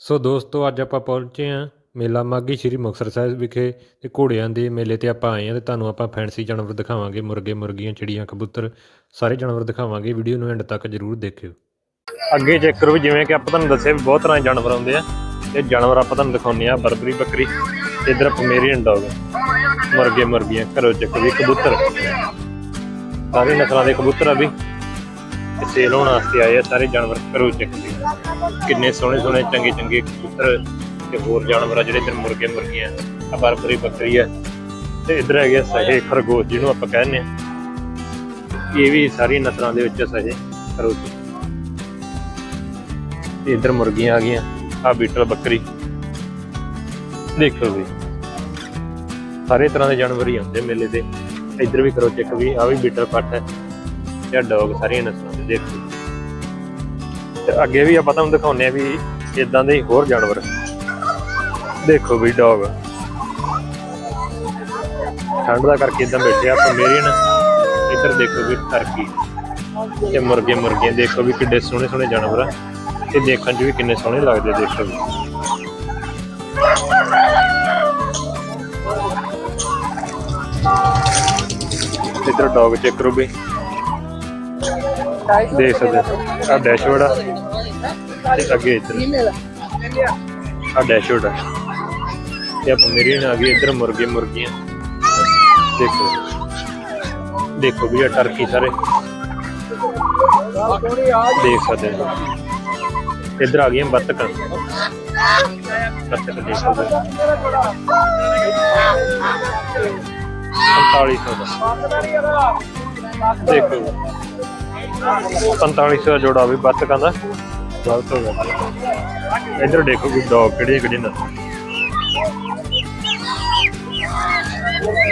ਸੋ ਦੋਸਤੋ, ਅੱਜ ਆਪਾਂ ਪਹੁੰਚੇ ਹਾਂ ਮੇਲਾ ਮਾਘੀ ਸ਼੍ਰੀ ਮੁਕਤਸਰ ਸਾਹਿਬ ਵਿਖੇ ਤੇ ਘੋੜਿਆਂ ਦੇ ਮੇਲੇ ਤੇ ਆਪਾਂ ਆਏ ਹਾਂ ਤੇ ਤੁਹਾਨੂੰ ਆਪਾਂ ਫੈਂਸੀ ਜਾਨਵਰ ਦਿਖਾਵਾਂਗੇ, ਮੁਰਗੇ, ਮੁਰਗੀਆਂ, ਚਿੜੀਆਂ, ਕਬੂਤਰ, ਸਾਰੇ ਜਾਨਵਰ ਦਿਖਾਵਾਂਗੇ। ਵੀਡੀਓ ਨੂੰ ਐਂਡ ਤੱਕ ਜਰੂਰ ਦੇਖਿਓ। ਅੱਗੇ ਚੈੱਕ ਕਰੋ ਜਿਵੇਂ ਕਿ ਆਪਾਂ ਤੁਹਾਨੂੰ ਦੱਸਿਆ ਵੀ ਬਹੁਤ ਤਰ੍ਹਾਂ ਦੇ ਜਾਨਵਰ ਆਉਂਦੇ ਆ, ਤੇ ਜਾਨਵਰ ਆਪਾਂ ਤੁਹਾਨੂੰ ਦਿਖਾਉਂਦੇ ਆ ਬਰਬਰੀ ਬੱਕਰੀ, ਤੇ ਇਧਰ ਪਮੇਰੀਅਨ ਡੌਗ ਮੁਰਗੇ, ਮੁਰਗੀਆਂ, ਘਰੋਂ ਚੱਕ ਵੀ ਕਬੂਤਰ। ਸਾਰੇ ਨਸਲਾਂ ਦੇ ਕਬੂਤਰ ਆ ਵੀ ਸੇਲ ਹੋਣ ਵਾਸਤੇ ਆਏ ਆ ਸਾਰੇ ਜਾਨਵਰ ਘਰੋਂ ਚੱਕ ਵੀ ਕਿੰਨੇ ਸੋਹਣੇ ਸੋਹਣੇ, ਚੰਗੇ ਚੰਗੇ ਕਬੂਤਰ ਤੇ ਹੋਰ ਜਾਨਵਰ ਆ ਜਿਹੜੇ ਇੱਧਰ ਮੁਰਗੇ ਮੁਰਗੀਆਂ ਆ ਬਰਬਰੀ ਬੱਕਰੀ ਆ। ਤੇ ਇੱਧਰ ਹੈਗੇ ਸਹੇ ਖਰਗੋਸ਼ ਜਿਹਨੂੰ ਆਪਾਂ ਕਹਿੰਦੇ ਆ। ਇਹ ਵੀ ਸਾਰੀ ਨਸਲਾਂ ਦੇ ਵਿੱਚ ਸਹੇ ਖਰਗੋਸ਼। ਤੇ ਇੱਧਰ ਮੁਰਗੀਆਂ ਆ ਗਈਆਂ, ਆ ਬੀਟਲ ਬੱਕਰੀ। ਦੇਖੋ ਵੀ ਸਾਰੇ ਤਰ੍ਹਾਂ ਦੇ ਜਾਨਵਰ ਹੀ ਆਉਂਦੇ ਮੇਲੇ ਤੇ। ਇੱਧਰ ਵੀ ਕਰੋ ਚੈੱਕ ਵੀ, ਆ ਵੀ ਬੀਟਲ ਪੱਟ ਹੈ। ਤੇ ਡੌਗ ਸਾਰੀਆਂ ਨਸਲਾਂ ਦੇ, ਦੇਖੋ। ਤੇ ਅੱਗੇ ਵੀ ਆਪਾਂ ਤੁਹਾਨੂੰ ਦਿਖਾਉਂਦੇ ਆ ਵੀ ਇਦਾਂ ਦੇ ਹੋਰ ਜਾਨਵਰ। ਦੇਖੋ ਵੀ ਡੌਗ ਠੰਡ ਦਾ ਕਰਕੇ ਇਦਾਂ ਬੈਠੇ ਆ ਪਮੇਰੀਅਨ ਇੱਧਰ ਦੇਖੋ ਵੀ ਟਰਕੀ ਤੇ ਮੁਰਗੇ ਮੁਰਗੇ ਦੇਖੋ ਵੀ ਕਿੱਡੇ ਸੋਹਣੇ ਸੋਹਣੇ ਜਾਨਵਰ ਆ। ਤੇ ਦੇਖਣ 'ਚ ਵੀ ਕਿੰਨੇ ਸੋਹਣੇ ਲੱਗਦੇ ਦੇਖੋ ਵੀ। ਇੱਧਰ ਡੌਗ ਚੈੱਕ ਕਰੋ ਵੀ ਦੇਖ ਸਕਦੇ ਆ ਡੈਸ਼ਬੋਰਡ ਆ। ਤੇ ਅੱਗੇ ਇੱਧਰ। ਆ ਡੈਸ਼ਬੋਰਡ ਆ। ਤੇ ਆਪਾਂ ਮੇਰੀ ਆ ਗਈ ਇੱਧਰ ਮੁਰਗੇ ਮੁਰਗੀਆਂ। ਦੇਖੋ। ਦੇਖੋ ਵੀ ਆ ਟਰਕੀ ਸਾਰੇ। ਦੇਖ ਸਕਦੇ ਹੋ। ਇੱਧਰ ਆ ਗਈਆਂ ਬੱਤਕਾਂ। ਬੱਤਕ ਦੇਖ ਸਕਦੇ ਹੋ। 4500 ਦਾ। ਦੇਖੋ। 4500 ਦਾ ਜੋੜਾ ਵੀ ਬੱਤਕਾਂ ਦਾ ਗਲਤ ਹੋ ਗਿਆ। ਇੱਧਰ ਦੇਖੋ ਵੀ ਡੌਗ ਕਿਹੜੇ ਕਿਹੜੇ ਨੇ।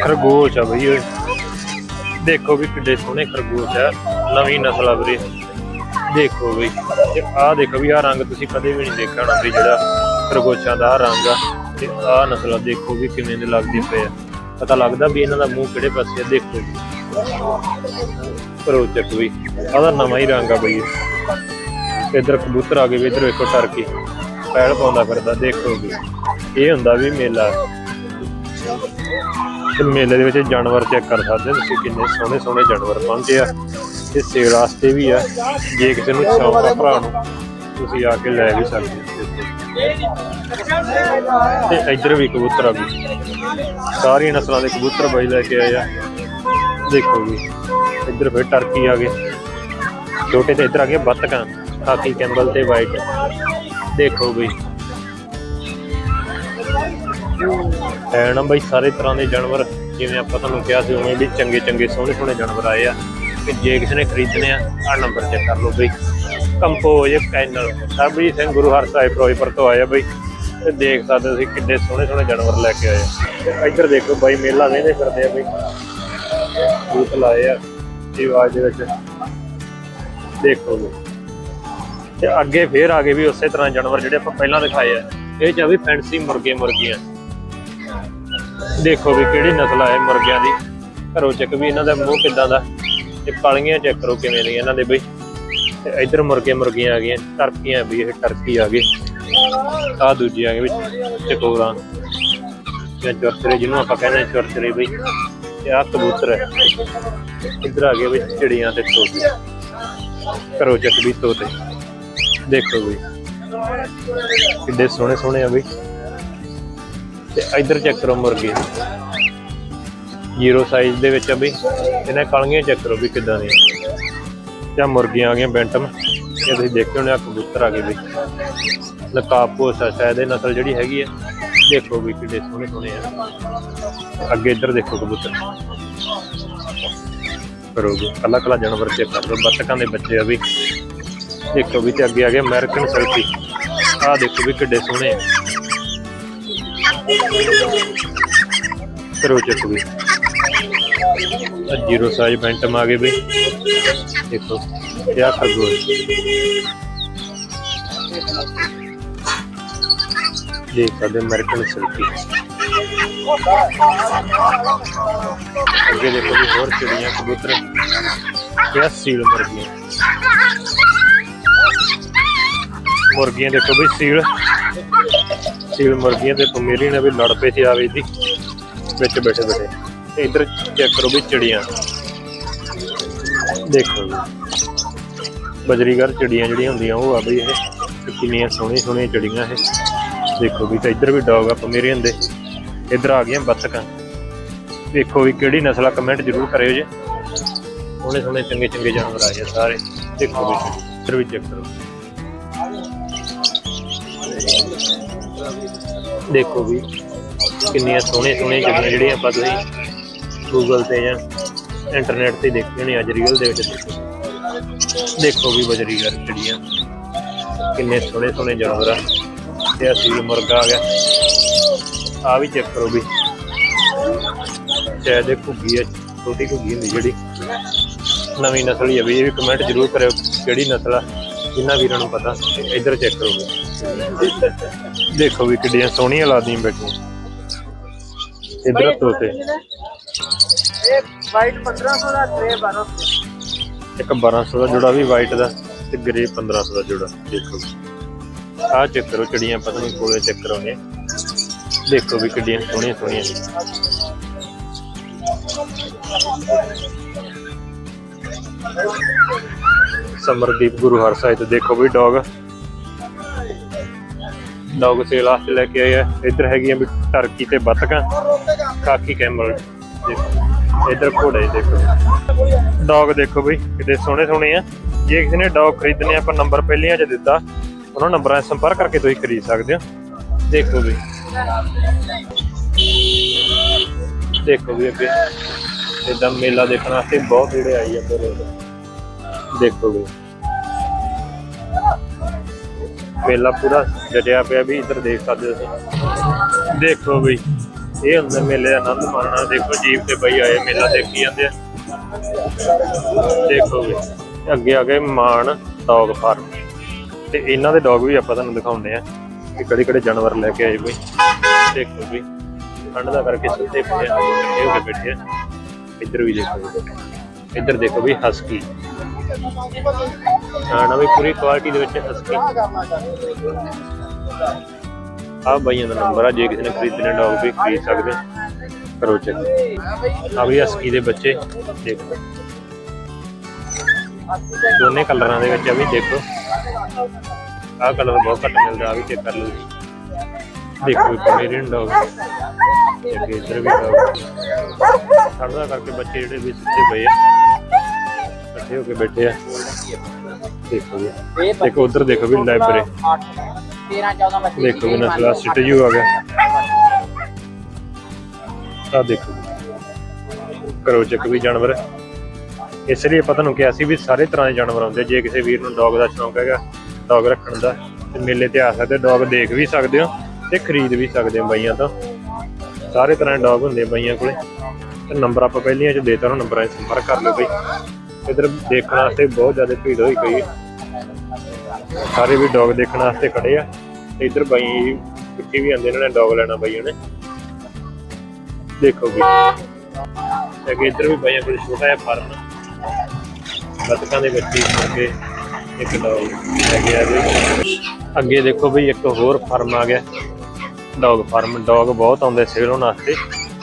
ਖਰਗੋਸ਼ ਆ ਬਈ ਓਏ। ਦੇਖੋ ਵੀ ਕਿੱਡੇ ਸੋਹਣੇ ਖਰਗੋਸ਼ ਆ। ਨਵੀਂ ਨਸਲ ਆ ਵੀਰੇ। ਦੇਖੋ ਬਈ। ਤੇ ਆਹ ਦੇਖੋ ਵੀ ਆਹ ਰੰਗ ਤੁਸੀਂ ਕਦੇ ਵੀ ਨਹੀਂ ਦੇਖਿਆ ਹੋਣਾ ਵੀ ਜਿਹੜਾ ਖਰਗੋਸ਼ਾਂ ਦਾ ਆਹ ਰੰਗ ਆ। ਤੇ ਆਹ ਨਸਲ ਦੇਖੋ ਵੀ ਕਿਵੇਂ ਦੇ ਲੱਗਦੇ ਪਏ ਆ। ਪਤਾ ਲੱਗਦਾ ਵੀ ਇਹਨਾਂ ਦਾ ਮੂੰਹ ਕਿਹੜੇ ਪਾਸੇ ਆ, ਦੇਖੋ ਜੀ। ਕਰੋ ਚੱਕ ਵੀ ਆਹਦਾ ਨਵਾਂ ਹੀ ਰੰਗ ਆ ਬਈ। ਇਹ। ਕਬੂਤਰ ਆ ਗਏ ਵੀ, ਇੱਧਰ ਵੇਖੋ ਟਰਕੀ। ਪੈਲ ਪਾਉਂਦਾ ਫਿਰਦਾ, ਦੇਖੋ ਵੀ। ਇਹ ਹੁੰਦਾ ਵੀ ਮੇਲਾ। ਤੇ ਮੇਲੇ ਦੇ ਵਿੱਚ ਜਾਨਵਰ ਚੈੱਕ ਕਰ ਸਕਦੇ ਤੁਸੀਂ, ਕਿੰਨੇ ਸੋਹਣੇ ਸੋਹਣੇ ਜਾਨਵਰ ਪਹੁੰਚੇ ਆ। ਤੇ ਸੇਲ ਵਾਸਤੇ ਵੀ ਆ। ਜੇ ਕਿਸੇ ਨੂੰ ਸ਼ੌਂਕ ਆ ਭਰਾ ਨੂੰ, ਤੁਸੀਂ ਆ ਕੇ ਲੈ ਵੀ ਸਕਦੇ ਹੋ ਤੇ ਇੱਧਰ ਵੀ ਕਬੂਤਰ ਆ ਵੀ ਸਾਰੀਆਂ ਨਸਲਾਂ ਦੇ ਕਬੂਤਰ ਬਾਈ ਲੈ ਕੇ ਆਏ ਆ। ਦੇਖੋ ਜੀ, ਇੱਧਰ ਫਿਰ ਟਰਕੀ ਆ ਗਏ। ਛੋਟੇ ਤੇ ਇੱਧਰ ਆ ਗਏ ਬੱਤਕਾਂ ਖਾਕੀ ਕੈਂਬਲ ਤੇ ਵਾਈਟ ਦੇਖੋ ਬਈ ਐ ਨਾ ਬਈ, ਸਾਰੇ ਤਰ੍ਹਾਂ ਦੇ ਜਾਨਵਰ, ਜਿਵੇਂ ਆਪਾਂ ਤੁਹਾਨੂੰ ਕਿਹਾ ਸੀ, ਉਵੇਂ ਵੀ ਚੰਗੇ ਚੰਗੇ, ਸੋਹਣੇ ਸੋਹਣੇ ਜਾਨਵਰ ਆਏ ਆ। ਕਿ ਜੇ ਕਿਸੇ ਨੇ ਖਰੀਦਣੇ ਆ ਆ ਨੰਬਰ ਚੈੱਕ ਕਰ ਲਓ ਬਈ। ਕੰਪੋਜ, ਕੈਨਲ ਸਰਬਜੀਤ ਸਿੰਘ ਗੁਰੂ ਹਰ ਸਾਹਿਬ ਫਿਰੋਜ਼ਪੁਰ ਤੋਂ ਆਏ ਬਈ। ਤੇ ਦੇਖ ਸਕਦੇ ਹੋ ਤੁਸੀਂ ਕਿੰਨੇ ਸੋਹਣੇ ਸੋਹਣੇ ਜਾਨਵਰ ਲੈ ਕੇ ਆਏ ਆ। ਇੱਧਰ ਦੇਖੋ ਬਾਈ, ਮੇਲਾ ਵੇਂਦੇ ਫਿਰਦੇ ਆ ਬਈ। ਬੂਤ ਲਾਏ ਆ ਇਹ ਆਵਾਜ਼ ਦੇ ਵਿੱਚ। ਦੇਖੋ ਤੇ ਅੱਗੇ ਫੇਰ ਆ ਗਏ ਵੀ ਉਸੇ ਤਰ੍ਹਾਂ ਜਾਨਵਰ ਜਿਹੜੇ ਆਪਾਂ ਪਹਿਲਾਂ ਦਿਖਾਏ ਆ। ਇਹ ਚ ਵੀ ਫੈਂਸੀ ਮੁਰਗੇ ਮੁਰਗੀਆਂ। ਦੇਖੋ ਵੀ ਕਿਹੜੀ ਨਸਲ ਆ ਇਹ ਮੁਰਗਿਆਂ ਦੀ। ਘਰੋਂ ਚੱਕ ਵੀ ਇਹਨਾਂ ਦਾ ਮੂੰਹ ਕਿੱਦਾਂ ਦਾ, ਤੇ ਕਾਲੀਆਂ ਚੈੱਕ ਕਰੋ ਕਿਵੇਂ ਦੀਆਂ ਇਹਨਾਂ ਦੇ ਬਈ। ਤੇ ਇੱਧਰ ਮੁਰਗੇ ਮੁਰਗੀਆਂ ਆ ਗਈਆਂ, ਟਰਕੀਆਂ ਵੀ ਇਹ ਟਰਕੀ ਆ ਗਏ। ਆ ਦੂਜੀ ਆ ਗਏ ਵਿੱਚ ਚਕੋਰਾਂ। ਜਾਂ ਚਰਚਰੇ ਜਿਹਨੂੰ ਆਪਾਂ ਕਹਿੰਦੇ ਆ ਬਈ। ਆ ਕਬੂਤਰ ਹੈ। ਇੱਧਰ ਆ ਗਏ ਵੀ ਚਿੜੀਆਂ ਤੇ ਤੋਤੇ। ਘਰੋਂ ਚੱਕ ਵੀ ਤੋਤੇ। ਦੇਖੋ ਵੀ ਕਿੰਨੇ ਸੋਹਣੇ ਸੋਹਣੇ ਆ ਬਈ। ਤੇ ਇੱਧਰ ਚੈੱਕ ਕਰੋ ਮੁਰਗੇ। ਜ਼ੀਰੋ ਸਾਈਜ਼ ਦੇ ਵਿੱਚ ਆ ਬਈ। ਇਹਨਾਂ ਕਾਲੀਆਂ ਚੈੱਕ ਕਰੋ ਵੀ ਕਿੱਦਾਂ ਦੀਆਂ। ਜਾਂ ਮੁਰਗੀਆਂ ਆ ਗਈਆਂ ਬੈਂਟਮ। ਇਹ ਤੁਸੀਂ ਦੇਖਦੇ ਹੋਣੇ ਆ ਕਬੂਤਰ ਆ ਗਏ ਵੀ ਨਕਾਬਪੋਸ਼ ਆ ਸ਼ਾਇਦ ਇਹ ਨਸਲ ਜਿਹੜੀ ਹੈਗੀ ਆ। ਦੇਖੋ ਵੀ ਕਿੱਡੇ ਸੋਹਣੇ ਸੋਹਣੇ ਆ। ਅੱਗੇ ਇੱਧਰ ਦੇਖੋ ਕਬੂਤਰ। ਕਰੋਗੇ ਕੱਲਾ ਕੱਲਾ ਜਾਨਵਰ ਚੈੱਕ ਕਰ ਲਓ, ਬੱਤਕਾਂ ਦੇ ਬੱਚੇ ਆ ਵੀ। ਦੇਖੋ ਵੀ ਤੇ ਅੱਗੇ ਆ ਗਿਆ ਅਮਰੀਕਨ ਸਲਫੀ। ਆਹ ਦੇਖੋ ਵੀ ਕਿੱਡੇ ਸੋਹਣੇ ਆ। ਕਰੋ ਚੱਕ ਵੀ। ਜ਼ੀਰੋ ਸਾਈਜ਼ ਬੈਂਟਮ ਆ ਗਏ ਵੀ। ਦੇਖੋ ਇਹ ਆ ਖਰਗੋਸ਼। ਦੇਖ ਸਕਦੇ ਅਮਰੀਕਨ ਸਲਫੀ ਅੱਗੇ ਦੇਖੋ ਵੀ ਹੋਰ ਚਿੜੀਆਂ, ਕਬੂਤਰ। ਇਹ ਸੀਲ ਮੁਰਗੀਆਂ। ਮੁਰਗੀਆਂ ਦੇਖੋ ਬਈ, ਸੀਲ। ਸੀਲ ਮੁਰਗੀਆਂ ਤੇ ਪਮੇਰੀ ਨੇ ਵੀ ਲੜ ਪਏ ਸੀ ਆਵੇ ਦੀ ਵਿੱਚ ਬੈਠੇ ਬੈਠੇ। ਤੇ ਇੱਧਰ ਚੈੱਕ ਕਰੋ ਵੀ ਚਿੜੀਆਂ। ਦੇਖੋ ਜੀ। ਬਜਰੀਗਰ ਚਿੜੀਆਂ ਜਿਹੜੀਆਂ ਹੁੰਦੀਆਂ, ਉਹ ਆ ਬਈ ਇਹ। ਤੇ ਕਿੰਨੀਆਂ ਸੋਹਣੀਆਂ ਸੋਹਣੀਆਂ ਚਿੜੀਆਂ ਇਹ। ਦੇਖੋ ਵੀ ਤਾਂ ਇੱਧਰ ਵੀ ਡੌਗ ਆ ਪਮੇਰੀਅਨ ਦੇ ਇੱਧਰ ਆ ਗਈਆਂ ਬੱਤਕਾਂ। ਦੇਖੋ ਵੀ ਕਿਹੜੀ ਨਸਲ ਆ ਕਮੈਂਟ ਜ਼ਰੂਰ ਕਰਿਓ ਜੇ। ਸੋਹਣੇ ਸੋਹਣੇ, ਚੰਗੇ ਚੰਗੇ ਜਾਨਵਰ ਆਏ ਆ ਸਾਰੇ। ਦੇਖੋ ਵੀ ਇੱਧਰ ਵੀ ਚੈੱਕ ਕਰੋ ਦੇਖੋ ਵੀ ਕਿੰਨੀਆਂ ਸੋਹਣੀਆਂ ਸੋਹਣੀਆਂ ਚਿੜੀਆਂ ਜਿਹੜੀਆਂ ਆਪਾਂ ਤੁਸੀਂ ਗੂਗਲ ਤੇ ਜਾਂ ਇੰਟਰਨੈਟ ਤੇ ਦੇਖੀਆਂ ਹੋਣੀਆਂ, ਅੱਜ ਰੀਅਲ ਦੇ ਵਿੱਚ ਦੇਖੋ। ਦੇਖੋ ਵੀ ਬਜਰੀਗਰ ਚਿੜੀਆਂ ਕਿੰਨੇ ਸੋਹਣੇ ਸੋਹਣੇ ਜਾਨਵਰ ਆ। ਤੇ ਅਸੀਂ ਮੁਰਗਾ ਆ ਗਿਆ। ਆ ਵੀ ਚੈੱਕ ਕਰੋ ਵੀ। ਸ਼ਾਇਦ ਇਹ ਘੁੱਗੀ ਹੈ ਛੋਟੀ ਘੁੱਗੀ ਹੁੰਦੀ ਜਿਹੜੀ। ਨਵੀਂ ਨਸਲ ਹੀ ਆ ਵੀ ਇਹ ਕਮੈਂਟ ਜ਼ਰੂਰ ਕਰਿਓ ਕਿਹੜੀ ਨਸਲ ਆ ਜਿੰਨਾ ਵੀਰਾਂ ਨੂੰ ਪਤਾ। ਇੱਧਰ ਚੈੱਕ ਕਰੋ ਦੇਖੋ ਵੀ ਕਿੱਡੀਆਂ ਸੋਹਣੀਆਂ ਲਾਦੀਆਂ ਬੈਠੀਆਂ। ਇਧਰ ਤੋਤੇ ਇੱਕ ਵਾਈਟ 1500 ਦਾ ਟ੍ਰੇ 1200 ਇੱਕ 1200 ਦਾ ਜੁੜਾ ਵੀ ਵਾਈਟ ਦਾ। ਤੇ ਗ੍ਰੇ 1500 ਦਾ ਜੋੜਾ, ਦੇਖੋ ਆਹ ਚੈੱਕ ਕਰੋ ਚਿੜੀਆਂ ਪਤਾ ਨਹੀਂ ਕੋਲੇ ਚੈੱਕ ਕਰਾਉਣੇ ਦੇਖੋ ਵੀ ਕਿੱਡੀਆਂ ਸੋਹਣੀਆਂ ਸੋਹਣੀਆਂ ਸਮਰਦੀਪ ਗੁਰੂ ਹਰਸਾਏ ਤੇ ਦੇਖੋ ਵੀ ਡੌਗ। ਡੌਗ ਸੇਲ ਵਾਸਤੇ ਲੈ ਕੇ ਆਏ ਆ। ਇੱਧਰ ਹੈਗੀਆਂ ਵੀ ਟਰਕੀ ਤੇ ਬਤਕਾਂ। ਕਾਕੀ ਕੈਮਲ। ਦੇਖੋ, ਇੱਧਰ ਘੋੜੇ, ਦੇਖੋ। ਡੌਗ ਦੇਖੋ ਬਈ ਕਿਤੇ ਸੋਹਣੇ ਸੋਹਣੇ ਆ। ਜੇ ਕਿਸੇ ਨੇ ਡੌਗ ਖਰੀਦਣੇ ਆ, ਆਪਾਂ ਨੰਬਰ ਪਹਿਲੀਆਂ 'ਚ ਦਿੱਤਾ ਉਹਨਾਂ ਨੰਬਰਾਂ 'ਤੇ ਸੰਪਰਕ ਕਰਕੇ ਤੁਸੀਂ ਖਰੀਦ ਸਕਦੇ ਹੋ। ਦੇਖੋ ਵੀ। ਦੇਖੋ ਵੀ ਅੱਗੇ। ਇਦਾਂ ਮੇਲਾ ਦੇਖਣ ਵਾਸਤੇ ਬਹੁਤ ਜਿਹੜੇ ਆਈ ਜਾਂਦੇ ਲੋਕ ਦੇਖੋ ਵੀ। ਮੇਲਾ ਪੂਰਾ ਜਟਿਆ ਪਿਆ ਵੀ ਇੱਧਰ ਦੇਖ ਸਕਦੇ ਹੋ ਤੁਸੀਂ। ਦੇਖੋ ਵੀ। ਇਹ ਹੁੰਦਾ ਮੇਲੇ ਦਾ ਆਨੰਦ ਮਾਣਨਾ। ਦੇਖੋ ਜੀਪ ਤੇ ਬਈ ਆਏ ਮੇਲਾ ਦੇਖੀ ਜਾਂਦੇ ਆ। ਦੇਖੋ ਵੀ। ਅੱਗੇ ਆ ਗਏ ਮਾਨ ਡੌਗ ਫਾਰਮ ਤੇ ਇਹਨਾਂ ਦੇ ਡੌਗ ਵੀ ਆਪਾਂ ਤੁਹਾਨੂੰ ਦਿਖਾਉਂਦੇ ਆ ਕਿ ਕਿਹੜੇ ਕਿਹੜੇ ਜਾਨਵਰ ਲੈ ਕੇ ਆਏ ਬਈ ਦੇਖੋ ਵੀ। ਠੰਡ ਦਾ ਕਰਕੇ ਸੁੱਤੇ ਪਏ ਆ ਇਕੱਠੇ ਹੋ ਕੇ ਬੈਠੇ ਆ। ਇੱਧਰ ਵੀ ਦੇਖੋ ਇੱਧਰ ਦੇਖੋ ਵੀ ਹਸਕੀ ਨਾ ਵੀ ਪੂਰੀ ਕੁਆਲਿਟੀ ਦੇ ਵਿੱਚ ਹਸਕੀ ਆ ਬਾਈਆਂ ਦਾ ਨੰਬਰ ਆ, ਜੇ ਕਿਸੇ ਨੇ ਖਰੀਦਣੇ ਡੌਗ ਵੀ ਖਰੀਦ ਸਕਦੇ ਹੋ। ਕਰੋ ਚੈੱਕ ਆ ਵੀ ਹਸਕੀ ਦੇ ਬੱਚੇ। ਦੇਖੋ ਦੋਨੇ ਕਲਰਾਂ ਦੇ ਵਿੱਚ ਆ ਵੀ ਦੇਖੋ। ਆਹ ਕਲਰ ਬਹੁਤ ਘੱਟ ਮਿਲਦਾ ਆ ਵੀ ਚੈੱਕ ਕਰ ਲਓ ਜੀ। ਦੇਖੋ ਕਮੇਰੀਅਨ ਡੌਗ। ਇੱਕ ਇਧਰ ਵੀ ਡੌਗ। ਸਾਡਾ ਕਰਕੇ ਬੱਚੇ ਜਿਹੜੇ ਵੀ ਸੁੱਤੇ ਪਏ ਆ, ਇਕੱਠੇ ਹੋ ਕੇ ਬੈਠੇ ਆ। ਦੇਖੋ ਜੀ। ਦੇਖੋ, ਉਧਰ ਦੇਖੋ ਵੀ ਲਾਇਬ੍ਰੇਰੀ 13 ਦੇਖੋ ਵੀ ਨਸਲਾ ਸਿਟ ਜੂ ਆ ਗਿਆ। ਆ ਦੇਖੋ। ਕਰੋ ਚੱਕ ਵੀ ਜਾਨਵਰ। ਇਸ ਲਈ ਆਪਾਂ ਤੁਹਾਨੂੰ ਕਿਹਾ ਸੀ ਵੀ ਸਾਰੇ ਤਰ੍ਹਾਂ ਦੇ ਜਾਨਵਰ ਆਉਂਦੇ ਜੇ ਕਿਸੇ ਵੀਰ ਨੂੰ ਡੌਗ ਦਾ ਸ਼ੌਂਕ ਹੈਗਾ ਡੌਗ ਰੱਖਣ ਦਾ, ਤੇ ਮੇਲੇ ਤੇ ਆ ਸਕਦੇ ਡੌਗ ਦੇਖ ਵੀ ਸਕਦੇ ਹੋ ਤੇ ਖਰੀਦ ਵੀ ਸਕਦੇ ਹੋ ਬਾਈਆਂ ਤੋਂ। ਸਾਰੇ ਤਰ੍ਹਾਂ ਦੇ ਡੌਗ ਹੁੰਦੇ ਬਾਈਆਂ ਕੋਲੇ। ਤੇ ਨੰਬਰ ਆਪਾਂ ਪਹਿਲੀਆਂ ਚ ਦੇਤਾ, ਉਹਨਾਂ ਨੰਬਰਾਂ 'ਚ ਸੰਪਰਕ ਕਰ ਲਓ ਬਈ। ਇਧਰ ਦੇਖਣ ਵਾਸਤੇ ਬਹੁਤ ਜ਼ਿਆਦਾ ਭੀੜ ਹੋਈ ਪਈ ਹੈ। ਸਾਰੇ ਵੀ ਡੌਗ ਦੇਖਣ ਵਾਸਤੇ ਖੜੇ ਆ। ਤੇ ਇਧਰ ਬਾਈ ਪਿੱਛੇ ਵੀ ਆਂਦੇ ਇਹਨਾਂ ਨੇ ਡੌਗ ਲੈਣਾ ਬਾਈਆਂ ਨੇ ਦੇਖੋ ਵੀ। ਤੇ ਅੱਗੇ ਇੱਧਰ ਵੀ ਬਾਈਆਂ ਕੋਲ ਛੋਟਾ ਜਿਹਾ ਫਾਰਮ ਬੱਤਕਾਂ ਦੇ ਬੱਚੇ ਅੱਗੇ ਇੱਕ ਡੌਗ ਹੈਗੇ ਆ ਵੀ ਅੱਗੇ ਦੇਖੋ ਵੀ ਇੱਕ ਹੋਰ ਫਾਰਮ ਆ ਗਿਆ। ਡੌਗ ਫਾਰਮ, ਡੌਗ ਬਹੁਤ ਆਉਂਦੇ ਸੇਲ ਹੋਣ ਵਾਸਤੇ।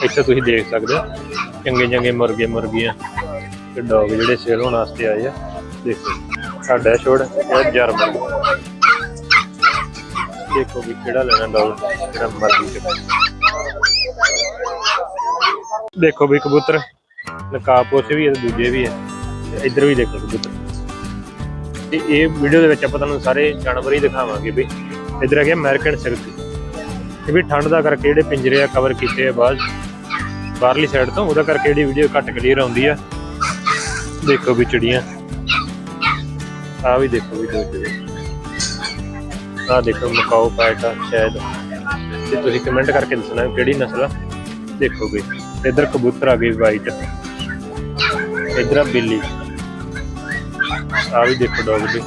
ਇੱਥੇ ਤੁਸੀਂ ਦੇਖ ਸਕਦੇ ਹੋ, ਚੰਗੇ ਚੰਗੇ ਮੁਰਗੇ ਮੁਰਗੀਆਂ ਤੇ ਡੌਗ ਜਿਹੜੇ ਸੇਲ ਹੋਣ ਵਾਸਤੇ ਆਏ ਆ। ਦੇਖੋ, ਸਾਡਾ ਛੋੜ ਇਹ ਜਰਮਨ ਦੇਖੋ ਵੀ ਕਿਹੜਾ ਲੈਣਾ ਡੌਗ ਜਿਹੜਾ ਮਰਜ਼ੀ ਚ ਦੇਖੋ ਵੀ ਕਬੂਤਰ ਨਕਾਬ ਪੋਸੇ ਵੀ ਹੈ ਤੇ ਦੂਜੇ ਵੀ ਹੈ ਇੱਧਰ ਵੀ ਦੇਖੋ ਕਬੂਤਰ ਤੇ ਇਹ ਵੀਡੀਓ ਦੇ ਵਿੱਚ ਆਪਾਂ ਤੁਹਾਨੂੰ ਸਾਰੇ ਜਾਨਵਰ ਹੀ ਦਿਖਾਵਾਂਗੇ ਵੀ ਇੱਧਰ ਹੈਗੇ ਅਮਰੀਕਨ ਸਿਰਕੀ ਇਹ ਵੀ ਠੰਡ ਦਾ ਕਰਕੇ ਜਿਹੜੇ ਪਿੰਜਰੇ ਆ ਕਵਰ ਕੀਤੇ ਆ ਬਾਅਦ ਬਾਹਰਲੀ ਸਾਈਡ ਤੋਂ ਉਹਦਾ ਕਰਕੇ ਜਿਹੜੀ ਵੀਡੀਓ ਘੱਟ ਕਲੀਅਰ ਆਉਂਦੀ ਆ। ਦੇਖੋ ਵੀ ਚਿੜੀਆਂ। ਆ ਵੀ ਦੇਖੋ ਵੀ ਦੋ ਚਿੜੀਆਂ। ਆ ਦੇਖੋ ਮਕਾਓ ਪੈਟਾ ਸ਼ਾਇਦ। ਤੇ ਤੁਸੀਂ ਕਮੈਂਟ ਕਰਕੇ ਦੱਸਣਾ ਕਿਹੜੀ ਨਸਲ ਆ। ਦੇਖੋ ਵੀ, ਇੱਧਰ ਕਬੂਤਰ ਆ ਗਏ ਵਾਈਟ ਇੱਧਰ ਬਿੱਲੀ। ਆ ਵੀ ਦੇਖੋ ਡੌਗ ਵੀ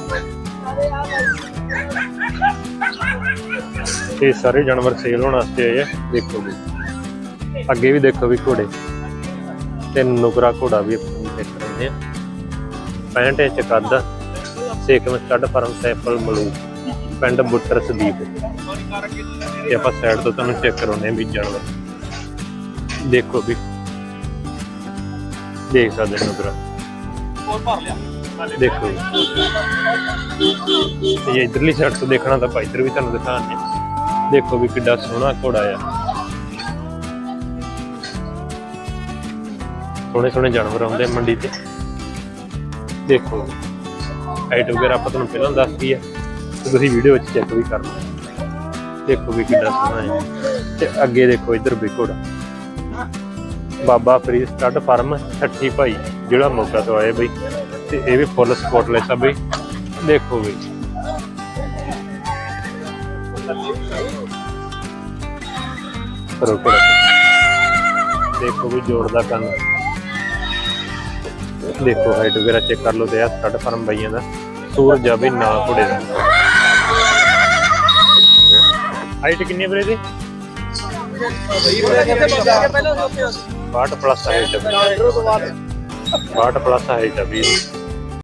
ਇਹ ਸਾਰੇ ਜਾਨਵਰ ਸੇਲ ਹੋਣ ਵਾਸਤੇ ਆਏ ਆ, ਦੇਖੋ ਵੀ ਅੱਗੇ ਵੀ ਦੇਖੋ ਵੀ ਘੋੜੇ। ਤੇ ਨੁਕਰਾ ਘੋੜਾ ਵੀ ਦੇਖ ਰਹੇ ਆ 65 ਇੰਚ ਕੱਦ ਸੇਕਮ ਸਟੱਡ ਫਰਮ ਸੈਂਪਲ ਮਲੂ। ਪਿੰਡ ਬੁੱਟਰ ਸਦੀਪ। ਤੇ ਆਪਾਂ ਸਾਈਡ ਤੋਂ ਤੁਹਾਨੂੰ ਚੈੱਕ ਕਰਾਉਨੇ ਵੀ ਜਾਨਵਰ। ਦੇਖੋ ਵੀ। ਦੇਖ ਸਕਦੇ ਨੁਕਰਾ। ਹੋਰ ਭਰ ਲਿਆ। ਦੇਖੋ ਜੀ। ਤੇ ਇਧਰਲੀ ਸਾਈਡ ਤੋਂ ਦੇਖਣਾ ਤਾਂ ਆਪਾਂ ਇੱਧਰ ਵੀ ਤੁਹਾਨੂੰ ਦਿਖਾਉਂਦੇ ਦੇਖੋ ਵੀ ਕਿੱਡਾ ਸੋਹਣਾ ਘੋੜਾ ਆ। ਸੋਹਣੇ ਸੋਹਣੇ ਜਾਨਵਰ ਆਉਂਦੇ ਮੰਡੀ ਤੇ। ਦੇਖੋ ਹਾਈਟ ਵਗੈਰਾ ਆਪਾਂ ਤੁਹਾਨੂੰ ਪਹਿਲਾਂ ਦੱਸਦੀ ਆ ਤੇ ਤੁਸੀਂ ਵੀਡੀਓ ਵਿੱਚ ਚੈੱਕ ਵੀ ਕਰ ਲਓ ਦੇਖੋ ਵੀ ਕਿੱਡਾ ਸੋਹਣਾ ਹੈ ਤੇ ਅੱਗੇ ਦੇਖੋ ਇੱਧਰ ਵੀ ਘੋੜਾ। ਬਾਬਾ ਫਰੀਦ ਸਟੱਡ ਫਾਰਮ ਛੱਠੀ ਭਾਈ, ਜਿਹੜਾ ਮੋਗਾ ਤੋਂ ਆਏ ਬਈ। ਤੇ ਇਹ ਵੀ ਫੁੱਲ ਸਪੋਟਲੈਸ ਆ ਬਈ। ਦੇਖੋ ਬਈ। ਕਰੋ ਦੇਖੋ ਵੀ ਜੋੜਦਾ ਕੰਨ। ਦੇਖੋ ਹਾਈਟ ਵਗੈਰਾ ਚੈੱਕ ਕਰ ਲਓ ਤੇ ਆ ਸਟੱਡ ਫਾਰਮ ਬਈਆਂ ਦਾ। ਸੂਰਜ ਆ ਬਈ ਨਾ ਘੋੜੇ ਦਾ। ਹਾਈਟ ਕਿੰਨੀ ਵੀਰੇ ਦੀ 62 ਪਲੱਸ ਹਾਈਟ 62 ਪਲੱਸ ਹਾਈਟ ਹੈ ਵੀ